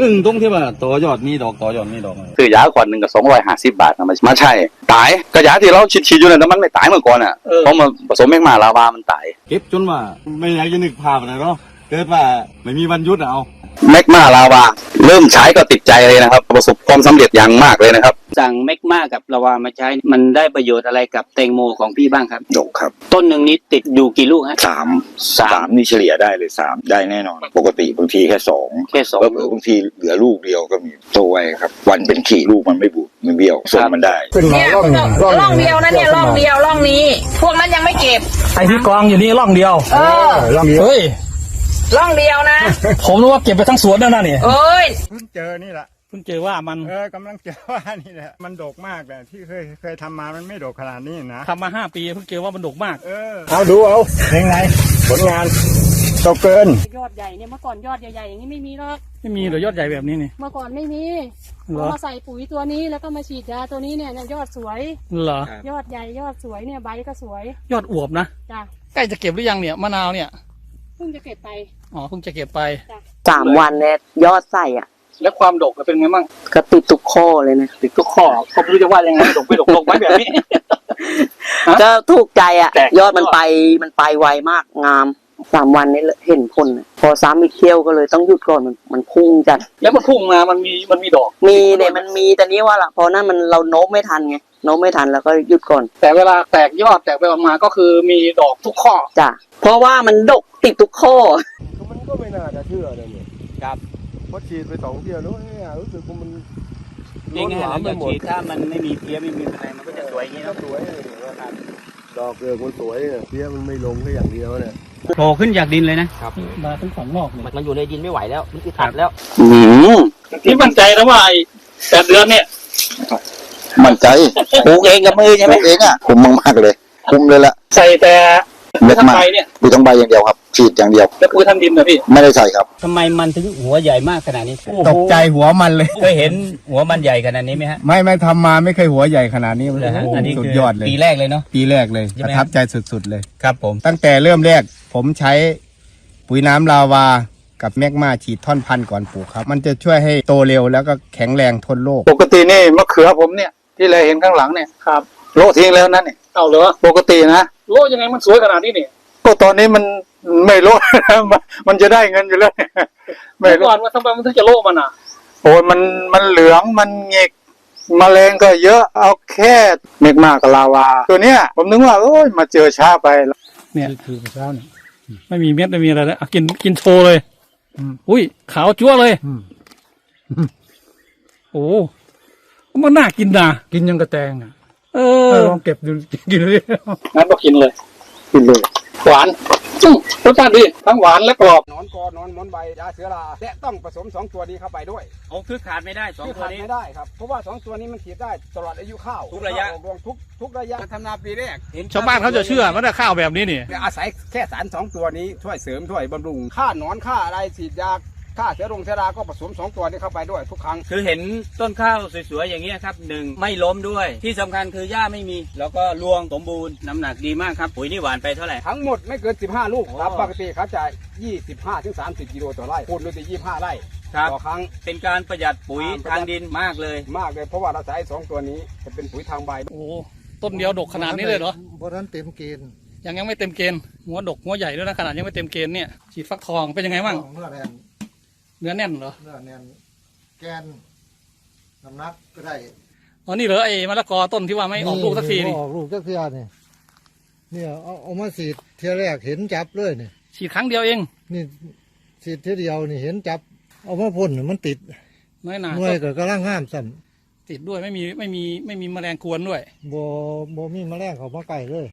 อึ้งตรงที่ว่าต่อยอดมีดอกต่อยอดมีดอกซื้อยาก่อนหนึ่งก็สองร้อยห้าสิบบาทนะมามาใช่ ตายกระยาที่เราฉีดๆอยู่เนี่ยแต่มันไม่ตายเมื่อก่อนอะเพราะมันผสมแมกมาลาวามันตาย เก็บจนว่าไม่อยากจะนึกภาพนะเนาะเกิดว่าไม่มีวันหยุดอะเอาแมกมาลาวา เริ่มใช้ก็ติดใจเลยนะครับ ประสบความสำเร็จอย่างมากเลยนะครับ สั่งแมกมากับลาวามาใช้ มันได้ประโยชน์อะไรกับแตงโมของพี่บ้างครับ ดกครับต้นหนึ่งนี้ติดอยู่กี่ลูกฮะ สามสาม สามนี่เฉลี่ยได้เลยสามได้แน่นอน ปกติบางทีแค่สองแค่สองก็เผื่อบางทีเหลือลูกเดียวก็มีโตไวครับ วันเป็นขี่ลูกมันไม่บูดไม่เบี้ยวส่งมันได้เนี่ยร่องเดียวนะเนี่ยร่องเดียวร่องนี้ พวกนั้นยังไม่เก็บ ไอที่กองอยู่นี่ร่องเดียว เออเฮ้ย ร่องเดียวนะ ผมรู้ว่าเก็บไปทั้งสวนแล้วนะเนี่ยเอ้ย เพิ่งเจอนี่แหละเพิ่งเจอว่ามันเออกำลังเจอว่านี่แหละมันดกมากเลยที่เคยเคยทำมามันไม่ดกขนาดนี้นะทำมาห้าปีเพิ่งเจอว่ามันดกมาก เออเอาดูเอายังไงผลงานโตเกินยอดใหญ่เนี่ยเมื่อก่อนยอดใหญ่ๆอย่างนี้ไม่มีหรอกไม่มีเหรอยอดใหญ่แบบนี้นี่เมื่อก่อนไม่มีเหรพออมาใส่ปุ๋ยตัวนี้แล้วก็มาฉีดยาตัวนี้เนี่ยเนี่ยยอดสวยเหรอยอดใหญ่ยอดสวยเนี่ยใบก็สวย ยอดอวบนะจ้ะใกล้จะเก็บหรือยังเนี่ยมะนาวเนี่ยเพิ่งจะเก็บไปอ๋อเพิ่งจะเก็บไปสามวันเนี่ยยอดใส่อะ แล้วความดกเป็นไงบ้างก็ติดทุกข้อเลยนะติดทุกข้อเขาไม่รู้จะว่ายังไงดกไม่ดกดกไว้แบบนี้ฮะก็ถูกใจอะแตกยอดมันไปมันไปไวมากงามสามวันนี้เห็นผลน่ะพอซ้ำอีกเที่ยวก็เลยต้องหยุดก่อนมันมันพุ่งจัดแล้วมันพุ่งมามันมีมันมีดอก มีเนี่ยมันมีแต่นี้ว่าล่ะพอนั้นมันเราโน้มไม่ทันไงโน้มไม่ทันแล้วก็หยุดก่อน แต่เวลาแตกยอดแตกไปออกมาก็คือมีดอกทุกข้อจ้ะเพราะว่ามันดกติดทุกข้อมันก็ไม่น่าจะเชื่อเลยเนี่ยครับเพราะฉีดไปสองเที่ยวแล้วเนี่ยรู้สึกว่ามันจริงล้นๆหลามไปเราหมดฉีดถ้ามันไม่มีเพี้ยไม่มีอะไรมันก็จะสวยอย่างนี้ก็เนาะสวยเลยเนี่ยดอกเกลือกมันสวยเนี่ยเพี้ยมันไม่ลงแค่อย่างเดียวเนี่ยโผล่ขึ้นจากดินเลยนะมาทั้งสองนอกเลยมันอยู่ในดินไม่ไหวแล้วมันอึดอัดแล้วอืมนี่มั่นใจนะว่าไอ้แปดเดือนเนี่ยมั่นใจปลูกเองกับมือใช่ไหมปลูกเองอะคุ้มมากๆเลย คุ้มเลยละใส่แต่ เม็ดทั้งมาใบเนี่ยปุ๋ยทั้งใบอย่างเดียวครับฉีดอย่างเดียวแล้วปุ๋ยทำดินนะพี่ไม่ได้ใส่ครับทำไมมันถึงหัวใหญ่มากขนาดนี้ตกใจหัวมันเลยเคยเห็นหัวมันใหญ่ขนาดนี้ไหมฮะไม่ไม่ทำมาไม่เคยหัวใหญ่ขนาดนี้เหรอฮะโอ้โหอันนี้สุดคือยอดเลยปีแรกเลยเนาะปีแรกเลยใช่ปไหมระทับใจสุดๆเลยครับผมตั้งแต่เริ่มแรกผมใช้ปุ๋ยน้ำลาวากับแมกมาฉีดท่อนพันธุ์ก่อนปลูกครับ มันจะช่วยให้โตเร็วแล้วก็แข็งแรงทนโรคปกตินี่มะเขือผมเนี่ยที่เราเห็นข้างหลังเนี่ยครับโละทิ้งแล้วนั่นเนี่ย เอาเหรอปกตินะโลยังไงมันสวยขนาดนี้นี่ก็ตอนนี้มันไม่โละมันมันจะได้เงินอยู่แล้วเนี่ยไม่เมื่อโละก่อนว่าทำไมมันถึงจะโลมันอะโอ้ยมันมันเหลืองมันเงกแมลงก็เยอะเอาแค่เมกมากบลาวา ตัวเนี้ยผมนึกว่าโอ้ยมาเจอช้าไปเนี่ยคือเช้าเนี่ยไม่มีเม็ดไม่มีอะไรแล้วอะกินกินโชว์เลยอุ้ยขาวจั๊วเลยโอ้มันน่ากินนะกินยังกระแตงอะ เออลองเก็บดูกินเลยงั้นก็กินเลย กินเลย หวานอืมรสชาติดีทั้งหวานและกรอบนอนกอนอนมอนใบยาเสือราและต้องผสมสองตัวนี้เข้าไปด้วยโอ้คือขาดไม่ได้สองที่ตัวขาดนี้ไม่ได้ครับเพราะว่าสองตัวนี้มันฉีดได้ตลอดอายุข้าวทุกระยะข้าวออกรวงทุกทุกระยะทำนาปีแรกชาวบ้านเขาจะเชื่อมันได้ข้าวแบบนี้นี่อาศัยแค่สารสองตัวนี้ช่วยเสริมช่วยบำรุงค่าหนอนค่าอะไรฉีดยา ค่าเชื้อรงเชื้อราก็ผสมสองตัวนี้เข้าไปด้วยทุกครั้ง คือเห็นต้นข้าวสวยๆอย่างเงี้ยครับหนึ่งไม่ล้มด้วย ที่สำคัญคือหญ้าไม่มี แล้วก็รวงสมบูรณ์น้ำหนักดีมากครับปุ๋ยนี่หวานไปเท่าไหร่ ทั้งหมดไม่เกิน 15 ลูกโอ้ ตามปกติเขาจะ25ถึง30กิโลต่อไร่คูณด้วยที่25 ไร่ครับ ต่อครั้งเป็นการประหยัดปุ๋ยอ่าประหยัดทางดินมากเลย มากเลยเพราะว่าเราใช้สองตัวนี้จะเป็นปุ๋ยทางใบ โอ้ต้นเดียวดกขนาดนี้เลยเหรอเพราะนั้นเต็มเกณฑ์ยังยังไม่เต็มเกณฑ์หัวดกหัวใหญ่ด้วยนะขนาดยังไม่เต็มเกณฑ์เนี่ยฉีดฟักทองเป็นยังไงบ้างเนื้อแน่น เนื้อแน่นเหรอเนื้อแน่นแกนน้ำหนักก็ได้อ๋อนี่เหรอไอ้มะละกอต้นที่ว่าไม่ออกลูกสักทีนี่ออกลูกสักทีนี่เนี่ยเอาเอามาสีดเทียแรกเห็นจับเลยนี่ฉีดครั้งเดียวเองนี่สีดเทียเดียวนี่เห็นจับ เอามาพ่นนี่มันติดน้อยหนาหน่วยก็กำลังห้ามซ้ติดด้วยไม่มีไม่มีไม่มีแมลงกวนด้วยำบ่บ่มีแมลงเขามาใกล้เลย